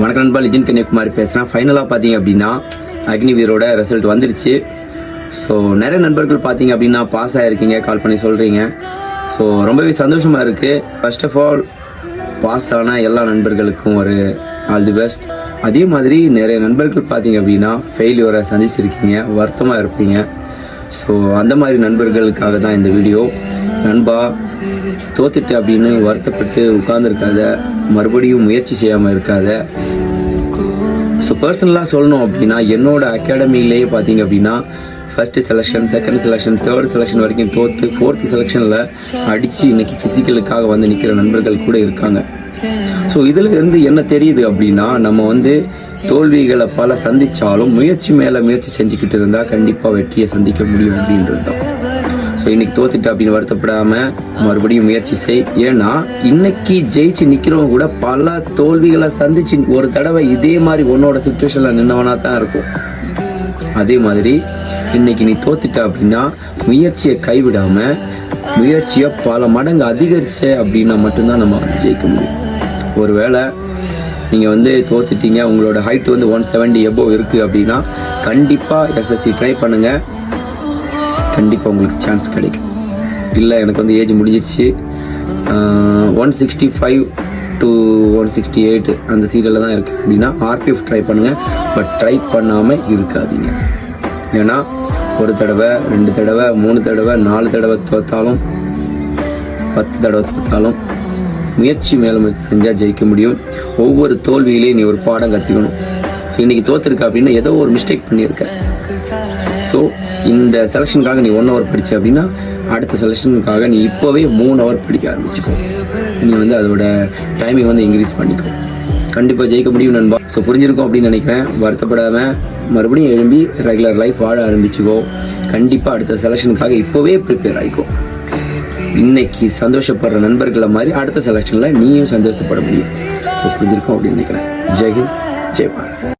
வணக்கம் நண்பா நிதின் கன்னியாகுமாரி பேசுகிறேன் ஃபைனலாக பார்த்தீங்க அப்படின்னா அக்னிவீரோட ரிசல்ட் வந்துருச்சு. ஸோ நிறைய நண்பர்கள் பார்த்தீங்க அப்படின்னா பாஸ் ஆகிருக்கீங்க கால் பண்ணி சொல்கிறீங்க ஸோ ரொம்பவே சந்தோஷமாக இருக்குது ஃபர்ஸ்ட் ஆஃப் ஆல் பாஸ் ஆன எல்லா நண்பர்களுக்கும் ஒரு ஆல் தி பெஸ்ட் அதே மாதிரி நிறைய நண்பர்கள் பார்த்தீங்க அப்படின்னா ஃபெயிலியரை சந்திச்சிருக்கீங்க வருத்தமாக இருப்பீங்க. ஸோ அந்த மாதிரி நண்பர்களுக்காக தான் இந்த வீடியோ நண்பா தோத்துட்டு அப்படின்னு வருத்தப்பட்டு உட்கார்ந்துருக்காத மறுபடியும் முயற்சி செய்யாமல் இருக்காத. ஸோ பர்சனலாக சொல்லணும் அப்படின்னா என்னோட அகாடமிலேயே பார்த்தீங்க அப்படின்னா first selection second selection third selection வரைக்கும் தோற்று ஃபோர்த்து செலெக்ஷனில் அடித்து இன்னைக்கு ஃபிசிக்கலுக்காக வந்து நிற்கிற நண்பர்கள் கூட இருக்காங்க. ஸோ இதில் இருந்து என்ன தெரியுது அப்படின்னா நம்ம வந்து தோல்விகளை பல சந்தித்தாலும் முயற்சி மேலே முயற்சி செஞ்சுக்கிட்டு இருந்தால் கண்டிப்பாக வெற்றியை சந்திக்க முடியும் அப்படின்றது தான். ஸோ இன்னைக்கு தோத்துட்டு அப்படின்னு வருத்தப்படாம மறுபடியும் முயற்சி செய். ஏன்னா இன்னைக்கு ஜெயிச்சு நிக்கிறவங்க கூட பல தோல்விகளை சந்திச்சு ஒரு தடவை இதே மாதிரி உன்னோட சுச்சுவேஷன்ல நின்னவனா தான் இருக்கும். அதே மாதிரி இன்னைக்கு நீ தோத்துட்ட அப்படின்னா முயற்சியை கைவிடாம முயற்சியை பல மடங்கு அதிகரிச்ச அப்படின்னா மட்டும்தான் நம்ம வந்து ஜெயிக்க முடியும். ஒருவேளை நீங்கள் வந்து தோத்துட்டீங்க உங்களோட ஹைட் வந்து ஒன் செவன்டி எபோ இருக்குது அப்படின்னா கண்டிப்பாக எஸ்எஸ்சி ட்ரை பண்ணுங்கள் கண்டிப்பாக உங்களுக்கு சான்ஸ் கிடைக்கும். இல்லை எனக்கு வந்து ஏஜ் முடிஞ்சிருச்சு. One sixty five to one sixty eight அந்த சீரியலில் தான் இருக்குது அப்படின்னா ஆர்பிஎஃப் ட்ரை பண்ணுங்கள் பட் ட்ரை பண்ணாமல் இருக்காதீங்க. ஏன்னா ஒரு தடவை ரெண்டு தடவை மூணு தடவை நாலு தடவை தோத்தாலும் பத்து தடவை தோத்தாலும் முயற்சி மேலும் முயற்சி செஞ்சால் ஜெயிக்க முடியும். ஒவ்வொரு தோல்வியிலையும் நீ ஒரு பாடம் கற்றுக்கணும் ஸோ இன்றைக்கி தோத்துருக்க அப்படின்னா ஏதோ ஒரு மிஸ்டேக் பண்ணியிருக்க. ஸோ இந்த செலெக்ஷனுக்காக நீ ஒன் ஹவர் படிச்ச அப்படின்னா அடுத்த செலெக்ஷனுக்காக நீ இப்போவே மூணு ஹவர் படிக்க ஆரம்பிச்சுக்கோ. நீ வந்து அதோட டைமிங் வந்து இன்க்ரீஸ் பண்ணிக்கோ. கண்டிப்பாக ஜெயிக்க முடியும் நண்பா. ஸோ புரிஞ்சிருக்கும் அப்படின்னு நினைக்கிறேன். வருத்தப்படாம மறுபடியும் எழும்பி ரெகுலர் லைஃப் வாழ ஆரம்பிச்சுக்கோ. கண்டிப்பாக அடுத்த செலெக்ஷனுக்காக இப்போவே ப்ரிப்பேர் ஆகிக்கோ இன்னைக்கு சந்தோஷப்படுற நண்பர்களை மாதிரி அடுத்த செலெக்ஷனில் நீயும் சந்தோஷப்பட முடியும். ஸோ புரிஞ்சிருக்கும் அப்படின்னு நினைக்கிறேன். ஜெய்ஹிந்த் ஜெய் பாரத்.